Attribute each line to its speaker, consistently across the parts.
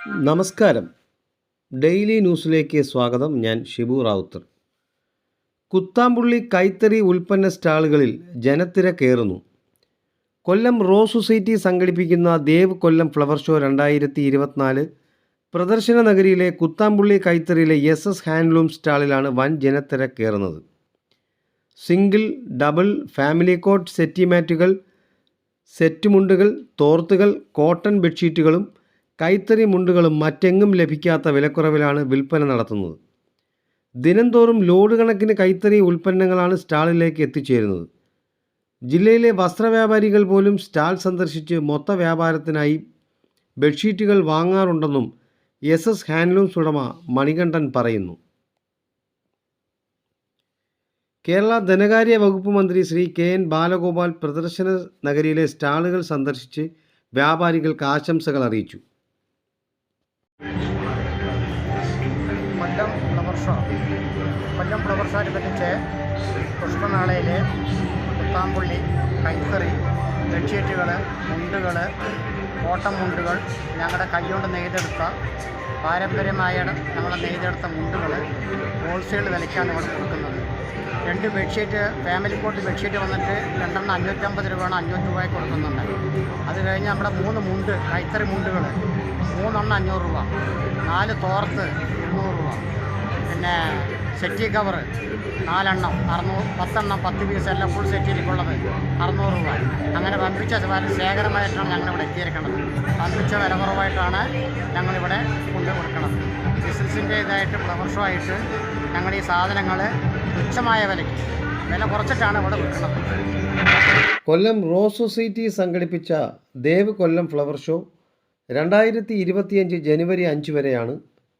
Speaker 1: നമസ്കാരം. ഡെയിലി ന്യൂസിലേക്ക് സ്വാഗതം. ഞാൻ ഷിബു റാവുത്തർ. കുത്താമ്പുള്ളി കൈത്തറി ഉൽപ്പന്ന സ്റ്റാളുകളിൽ ജനത്തിരക്കേറുന്നു കൊല്ലം റോ സൊസൈറ്റി സംഘടിപ്പിക്കുന്ന ദേവ് കൊല്ലം ഫ്ലവർ ഷോ രണ്ടായിരത്തി ഇരുപത്തിനാല് പ്രദർശന നഗരിയിലെ കുത്താമ്പുള്ളി കൈത്തറിയിലെ എസ് എസ് ഹാൻഡ്ലൂം സ്റ്റാളിലാണ് വൻ ജനത്തിരക്കേറുന്നത് സിംഗിൾ ഡബിൾ ഫാമിലി കോട്ട് സെറ്റിമാറ്റുകൾ സെറ്റ് മുണ്ടുകൾ തോർത്തുകൾ കോട്ടൺ ബെഡ്ഷീറ്റുകളും കൈത്തറി മുണ്ടുകളും മറ്റെങ്ങും ലഭിക്കാത്ത വിലക്കുറവിലാണ് വിൽപ്പന നടത്തുന്നത്. ദിനംതോറും ലോഡ് കണക്കിന് കൈത്തറി ഉൽപ്പന്നങ്ങളാണ് സ്റ്റാളിലേക്ക് എത്തിച്ചേരുന്നത്. ജില്ലയിലെ വസ്ത്രവ്യാപാരികൾ പോലും സ്റ്റാൾ സന്ദർശിച്ച് മൊത്ത വ്യാപാരത്തിനായി ബെഡ്ഷീറ്റുകൾ വാങ്ങാറുണ്ടെന്നും എസ് എസ് ഹാൻഡ്ലൂംസ് ഉടമ മണികണ്ഠൻ പറയുന്നു. കേരള ധനകാര്യ വകുപ്പ് മന്ത്രി ശ്രീ കെ എൻ ബാലഗോപാൽ പ്രദർശന നഗരിയിലെ സ്റ്റാളുകൾ സന്ദർശിച്ച് വ്യാപാരികൾക്ക് ആശംസകൾ അറിയിച്ചു.
Speaker 2: Kollam flower show Kollam flower പറ്റിച്ച് പുഷ്പമേളയിൽ കുത്താമ്പുള്ളി കൈത്തറി ബെഡ്ഷീറ്റുകൾ മുണ്ടുകൾ കോട്ടൺ മുണ്ടുകൾ ഞങ്ങളുടെ കൈകൊണ്ട് നെയ്തെടുത്ത പാരമ്പര്യമായ ഞങ്ങളുടെ നെയ്തെടുത്ത മുണ്ടുകൾ ഹോൾസെയിൽ വിലയ്ക്കാണ് ഇവിടെ കൊടുക്കുന്നത്. രണ്ട് ബെഡ്ഷീറ്റ് ഫാമിലി കോട്ട് ബെഡ്ഷീറ്റ് വന്നിട്ട് രണ്ടെണ്ണം അഞ്ഞൂറ്റമ്പത് രൂപയാണ് അഞ്ഞൂറ് രൂപയ്ക്ക് കൊടുക്കുന്നുണ്ട്. അത് കഴിഞ്ഞ് നമ്മുടെ മൂന്ന് മുണ്ട് കൈത്തറി മുണ്ടുകൾ മൂന്നെണ്ണം അഞ്ഞൂറ് രൂപ. നാല് തോർത്ത് ഇരുന്നൂറ് രൂപ. പിന്നെ സെറ്റി കവർ നാലെണ്ണം അറുന്നൂറ് പത്തെണ്ണം പത്ത് പീസ് എല്ലാം ഫുൾ സെറ്റിലേക്കുള്ളത് അറുന്നൂറ് രൂപ. അങ്ങനെ വമ്പിച്ച ശേഖരമായിട്ടാണ് ഞങ്ങളിവിടെ എത്തിയിരിക്കുന്നത്. വമ്പിച്ച വില കുറവായിട്ടാണ് ഞങ്ങളിവിടെ കൊണ്ടു കൊടുക്കുന്നത്. ബിസിനസ്സിന്റെ ഇതായിട്ട് ഫ്ലവർ ഷോ ആയിട്ട് ഞങ്ങൾ ഈ സാധനങ്ങൾ തുച്ഛമായ വിലയ്ക്ക് വില കുറച്ചിട്ടാണ് വിൽക്കുന്നത്.
Speaker 1: കൊല്ലം റോ സൊസൈറ്റി സംഘടിപ്പിച്ച ദേവ് കൊല്ലം ഫ്ലവർ ഷോ രണ്ടായിരത്തി ഇരുപത്തിയഞ്ച് ജനുവരി അഞ്ച് വരെയാണ്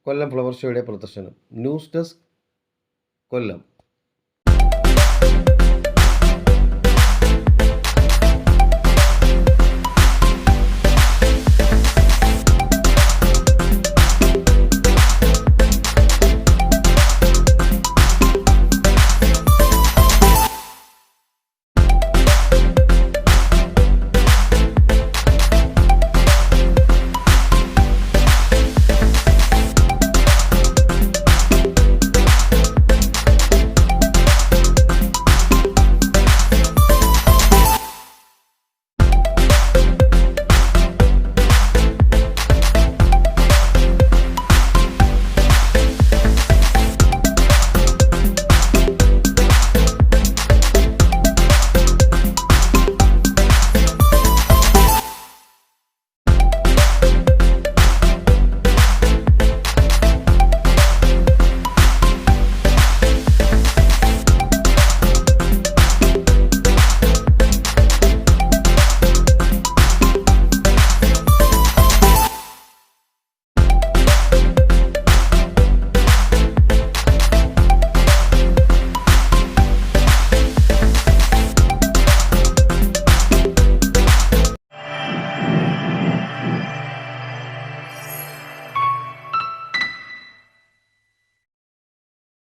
Speaker 1: കൊല്ലം ഫ്ലവർ ഷോയുടെ പ്രദർശനം. News desk Kollam.